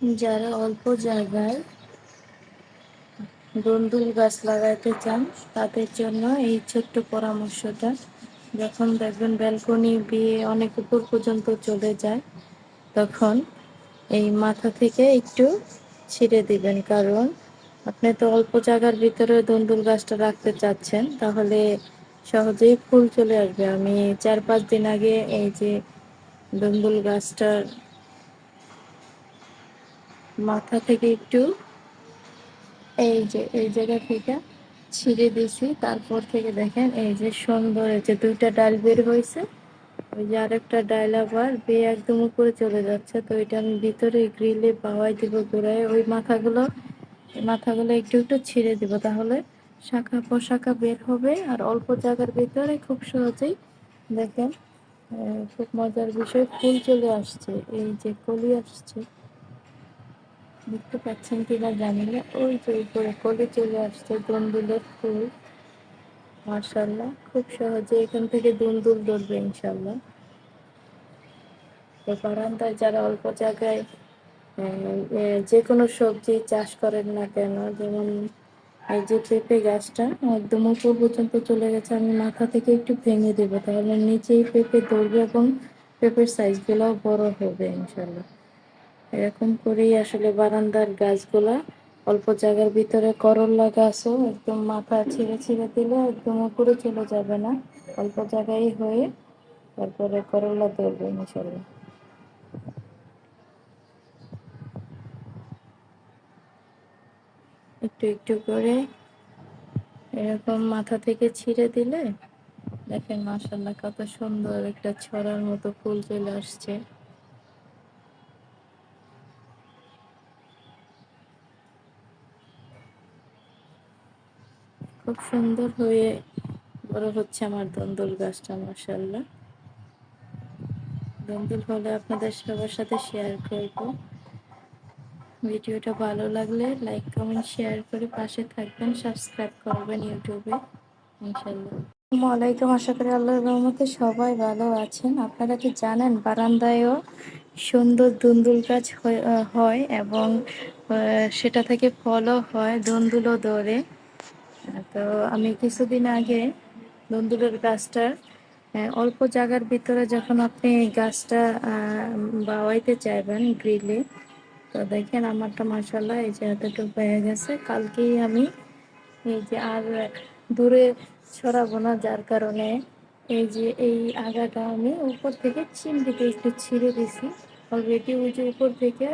যারা অল্প জায়গায় দন্দুল গাছ লাগাইতে চান, তাদের জন্য এই ছোট্ট পরামর্শটা। যখন দেখবেন ব্যালকনি বিয়ে অনেক উপর পর্যন্ত চলে যায়, তখন এই মাথা থেকে একটু ছিঁড়ে দিবেন। কারণ আপনি তো অল্প জায়গার ভিতরে দন্দুল গাছটা রাখতে চাচ্ছেন, তাহলে সহজেই ফুল চলে আসবে। আমি চার পাঁচ দিন আগে এই যে দন্দুল গাছটার মাথা থেকে একটু এই যে, এই জায়গা থেকে ছিঁড়ে দিছি। তারপর থেকে দেখেন এই যে সুন্দর যে দুইটা ডাল বের হয়েছে। ওই যে আরেকটা ডাল আবার বেয়ে একদম উপরে চলে যাচ্ছে। তো এটা আমি ভিতরে গ্রিলে পাওয়াই দিব ঘুরাই ওই মাথাগুলো মাথাগুলো একটু একটু ছিঁড়ে দিব তাহলে শাখা পোশাখা বের হবে। আর অল্প জায়গার ভিতরে খুব সহজেই দেখেন খুব মজার বিষয় ফুল চলে আসছে। এই যে কলি আসছে। দেখতে পাচ্ছেন কিনা জানি না। ওই যে উপরে কলি চলে আসছে দন্দুলের ফুল। মার্শাল্লাহ খুব সহজে এখান থেকে দুন্দুল ধরবে ইনশাল্লাহ বারান্দায় যারা অল্প জায়গায় যে কোনো সবজি চাষ করেন না কেন, যেমন এই যে পেঁপে গাছটা, একদম উপর পর্যন্ত চলে গেছে, আমি মাথা থেকে একটু ভেঙে দেবো। তাহলে নিচেই পেঁপে ধরবে এবং পেঁপের সাইজগুলোও বড় হবে ইনশাল্লাহ এরকম করেই আসলে বারান্দার গাছগুলা অল্প জায়গার ভিতরে করল্লা গাছও একদম মাথা ছিঁড়ে ছিঁড়ে দিলে একদম উপরে চলে যাবে না। অল্প জায়গায় হয়ে তারপরে করল্লা ধরবে ইনশাল্লাহ একটু একটু করে এরকম মাথা থেকে ছিঁড়ে দিলে দেখেন মাসাল্লাহ কত সুন্দর একটা ছড়ার মতো ফুল চলে আসছে। খুব সুন্দর হয়ে বড় হচ্ছে আমার দন্দুল গাছটা মাশাল্লাহ দন্দুল হলে আপনাদের সবার সাথে শেয়ার করব। ভিডিওটা ভালো লাগলে লাইক কমেন্ট শেয়ার করে পাশে থাকবেন সাবস্ক্রাইব করবেন ইউটিউবে ইনশাল্লাহ আলাইকুম, আশা করি আল্লাহর রহমতে সবাই ভালো আছেন। আপনারা কি জানেন বারান্দায়ও সুন্দর দুন্দুল গাছ হয়- এবং সেটা থেকে ফলও হয় দুন্দুলও ধরে। তো আমি কিছুদিন আগে দন্দুলের গাছটার অল্প জায়গার ভিতরে যখন আপনি গাছটা বাওয়াইতে চাইবেন গ্রিলে, তো দেখেন আমারটা মাসাল্লাহ এই যে এতটুকু হয়ে গেছে। কালকেই আমি এই যে আর দূরে ছড়াবো না, যার কারণে এই যে এই আগাটা আমি উপর থেকে চিমটিতে একটু ছিঁড়ে দিছি। অলরেডি ওই যে উপর থেকে